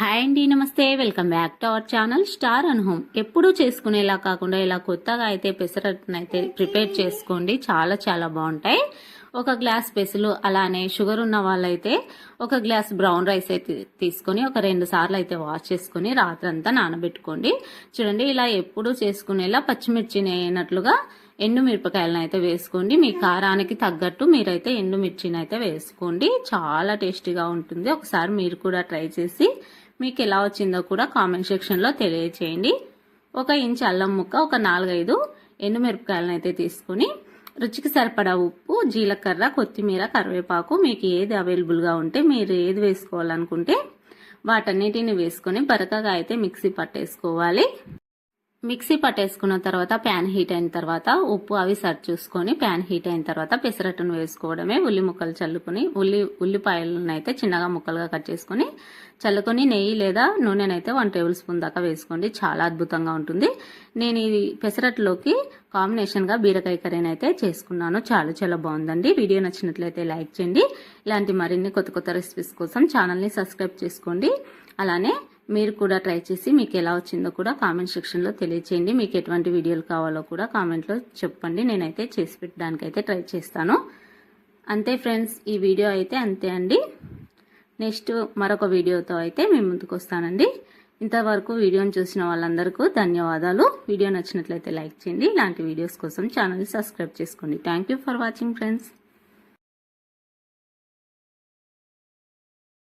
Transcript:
Hi అండి నమస్తే. Welcome back to our channel star and home. ఎప్పుడూ చేసుకునేలా కాకుండా ఇలా కొత్తగా అయితే పెసరట్టునైతే ప్రిపేర్ చేసుకోండి. చాలా చాలా బాగుంటాయి. ఒక గ్లాస్ పెసలు అలానే షుగర్ ఉన్న వాళ్ళైతే ఒక గ్లాస్ బ్రౌన్ రైస్ అయితే తీసుకొని ఒక రెండు సార్లు అయితే వాష్ చేసుకొని రాత్రంతా నానబెట్టుకోండి. చూడండి ఇలా ఎప్పుడూ చేసుకునేలా పచ్చిమిర్చి అయినట్లుగా ఎండుమిరపకాయలను అయితే వేసుకోండి. మీ కారానికి తగ్గట్టు మీరైతే ఎండుమిర్చిని అయితే వేసుకోండి. చాలా టేస్టీగా ఉంటుంది. ఒకసారి మీరు కూడా ట్రై చేసి మీకు ఎలా వచ్చిందో కూడా కామెంట్ సెక్షన్లో తెలియచేయండి. ఒక ఇంచ్ అల్లం ముక్క ఒక నాలుగైదు ఎండుమిరపకాయలను అయితే తీసుకుని రుచికి సరిపడా ఉప్పు జీలకర్ర కొత్తిమీర కరివేపాకు మీకు ఏది అవైలబుల్గా ఉంటే మీరు ఏది వేసుకోవాలనుకుంటే వాటన్నిటిని వేసుకొని బరకగా అయితే మిక్సీ పట్టేసుకోవాలి. మిక్సీ పట్టేసుకున్న తర్వాత ప్యాన్ హీట్ అయిన తర్వాత ఉప్పు అవి సర్చ్ చూసుకొని ప్యాన్ హీట్ అయిన తర్వాత పెసరట్టును వేసుకోవడమే. ఉల్లి ముక్కలు చల్లుకొని ఉల్లి ఉల్లిపాయలను అయితే చిన్నగా ముక్కలుగా కట్ చేసుకొని చల్లుకొని నెయ్యి లేదా నూనెనైతే వన్ టేబుల్ స్పూన్ దాకా వేసుకోండి. చాలా అద్భుతంగా ఉంటుంది. నేను ఇది పెసరట్టులోకి కాంబినేషన్గా బీరకాయ కర్రీని అయితే చేసుకున్నాను. చాలా చాలా బాగుందండి. వీడియో నచ్చినట్లయితే లైక్ చేయండి. ఇలాంటి మరిన్ని కొత్త కొత్త రెసిపీస్ కోసం ఛానల్ని సబ్స్క్రైబ్ చేసుకోండి. అలానే మీరు కూడా ట్రై చేసి మీకు ఎలా వచ్చిందో కూడా కామెంట్ సెక్షన్లో తెలియచేయండి. మీకు ఎటువంటి వీడియోలు కావాలో కూడా కామెంట్లో చెప్పండి. నేనైతే చేసి పెట్టడానికి అయితే ట్రై చేస్తాను. అంతే ఫ్రెండ్స్ ఈ వీడియో అయితే అంతే అండి. నెక్స్ట్ మరొక వీడియోతో అయితే మేము ముందుకు వస్తానండి. ఇంతవరకు వీడియోని చూసిన వాళ్ళందరికీ ధన్యవాదాలు. వీడియో నచ్చినట్లయితే లైక్ చేయండి. ఇలాంటి వీడియోస్ కోసం ఛానల్ని సబ్స్క్రైబ్ చేసుకోండి. Thank for watching friends